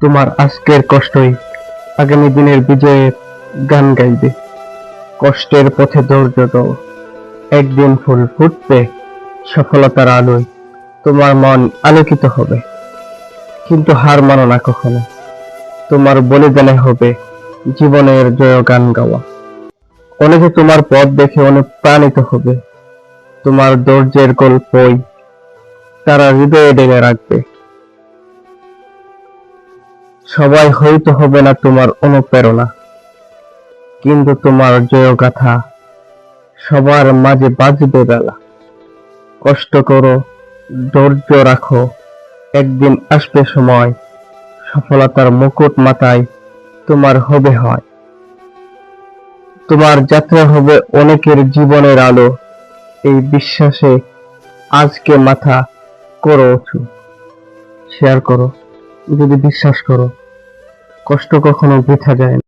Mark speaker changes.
Speaker 1: তোমার আজকের কষ্টই। আগামী দিনের বিজয়ের গান গাইবে। কষ্টের পথে ধৈর্য দাও একদিন ফুল ফুটবে সফলতার আলোয়। তোমার মন আলোকিত হবে। কিন্তু হার মানো না কখনো। তোমার বলিদানে হবে জীবনের জয় গান গাওয়া। অনেকে তোমার পথ দেখে অনুপ্রাণিত হবে। তোমার ধৈর্যের গল্পই তারা হৃদয়ে ডেনে রাখবে। সবাই হয়তো হবে না তোমার অনুপ্রেরণা। কিন্তু তোমার জয়গাথা সবার মাঝে বাজবে বেলা। কষ্ট করো, ধৈর্য রাখো, একদিন আসবে সময়, সফলতার মুকুট মাথায় তোমার হবে হয়। তোমার যাত্রা হবে অনেকের জীবনের আলো, এই বিশ্বাসে আজকে মাথা করো উঁচু। শেয়ার করো। যদি বিশ্বাস করো কষ্ট কখনো বৃথা যায় না।